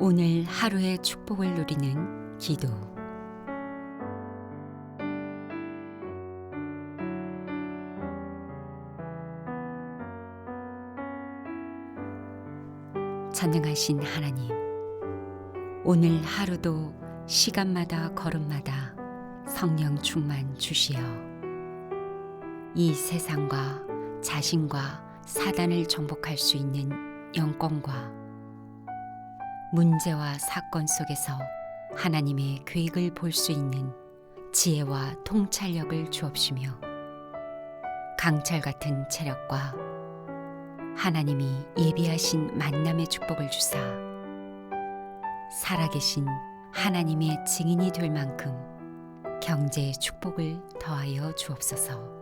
오늘 하루의 축복을 누리는 기도. 전능하신 하나님, 오늘 하루도 시간마다 걸음마다 성령 충만 주시어 이 세상과 자신과 사단을 정복할 수 있는 영권과 문제와 사건 속에서 하나님의 계획을 볼 수 있는 지혜와 통찰력을 주옵시며 강철 같은 체력과 하나님이 예비하신 만남의 축복을 주사 살아계신 하나님의 증인이 될 만큼 경제의 축복을 더하여 주옵소서.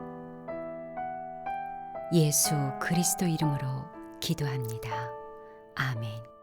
예수 그리스도 이름으로 기도합니다. 아멘.